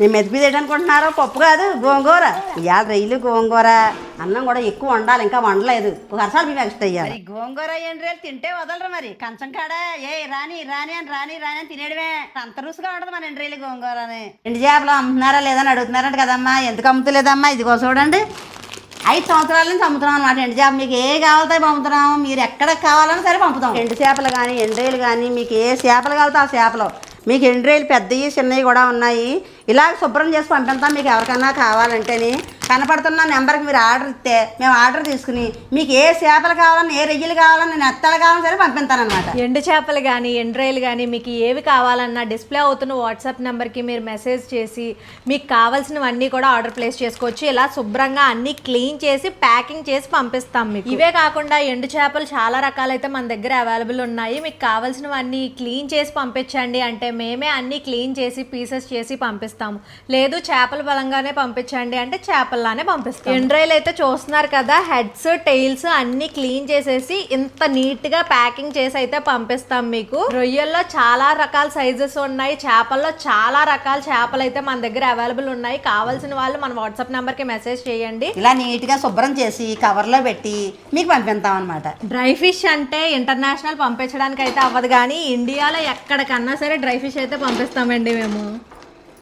నేను మెతిపి అనుకుంటున్నారో? పప్పు కాదు గోంగూర. ఇవాళ రైలు గోంగూర. అన్నం కూడా ఎక్కువ వండాలి ఇంకా వండలేదు. ఒక అరసాలు మేము ఎక్స్ట్రా అయ్యాలి గోంగూర ఎండ్రేలు తింటే వదలరు మరి. కంచం కాడ? ఏ రాని రాని అని రాని రాని అని తినేయడమే. అంత రుసుగా ఉండదు మన ఎండ్రేలు గోంగూర అని ఎండి చేపలు అమ్ముతున్నారా లేదని అడుగుతున్నారంట కదమ్మా. ఎందుకు అమ్ముతలేదమ్మా? ఇదిగో చూడండి. ఐదు సంవత్సరాల నుంచి అమ్ముతున్నాం అనమాట ఎండు చేప మీకు ఏ కావాలితే పంపుతున్నాం మీరు ఎక్కడ కావాలన్నా సరే పంపుతాం. ఎండు చేపలు కానీ ఎండ్రేలు కానీ మీకు ఏ చేపలు కావాలితే ఆ చేపలు. మీకు ఎండ్రేలు పెద్దవి చిన్నవి కూడా ఉన్నాయి. ఇలా శుభ్రం చేసి పంపిస్తాం మీకు ఎవరికన్నా కావాలంటేని. కనపడుతున్న నెంబర్కి మీరు ఆర్డర్ ఇస్తే మేము ఆర్డర్ తీసుకుని మీకు ఏ చేపలు కావాలన్నా ఏ రొయ్యలు కావాలన్నా నెత్తలు కావాలన్నా సరే పంపిస్తానమాట ఎండు చేపలు కానీ ఎండ్రాయిలు కానీ మీకు ఏవి కావాలన్నా డిస్ప్లే అవుతున్న వాట్సాప్ నెంబర్కి మీరు మెసేజ్ చేసి మీకు కావాల్సినవన్నీ కూడా ఆర్డర్ ప్లేస్ చేసుకోవచ్చు. ఇలా శుభ్రంగా అన్నీ క్లీన్ చేసి ప్యాకింగ్ చేసి పంపిస్తాం మీకు. ఇవే కాకుండా ఎండు చేపలు చాలా రకాలైతే మన దగ్గర అవైలబుల్ ఉన్నాయి. మీకు కావాల్సినవన్నీ క్లీన్ చేసి పంపించండి అంటే మేమే అన్నీ క్లీన్ చేసి పీసెస్ చేసి పంపిస్తాం. పంపిస్తాము. లేదు చేపల బలంగానే పంపించండి అంటే చేపల్లానే పంపిస్తాం ఎండ్రాయిలు అయితే చూస్తున్నారు కదా హెడ్స్ టైల్స్ అన్ని క్లీన్ చేసేసి ఇంత నీట్గా ప్యాకింగ్ చేసి అయితే పంపిస్తాం మీకు. రొయ్యల్లో చాలా రకాల సైజెస్ ఉన్నాయి. చేపల్లో చాలా రకాల చేపలు అయితే మన దగ్గర అవైలబుల్ ఉన్నాయి. కావాల్సిన వాళ్ళు మన వాట్సాప్ నెంబర్కి మెసేజ్ చేయండి. ఇలా నీట్గా శుభ్రం చేసి కవర్లో పెట్టి మీకు పంపిస్తాం అనమాట డ్రై ఫిష్ అంటే ఇంటర్నేషనల్ పంపించడానికి అయితే అవ్వదు కానీ ఇండియాలో ఎక్కడికన్నా సరే డ్రై ఫిష్ అయితే పంపిస్తామండి మేము.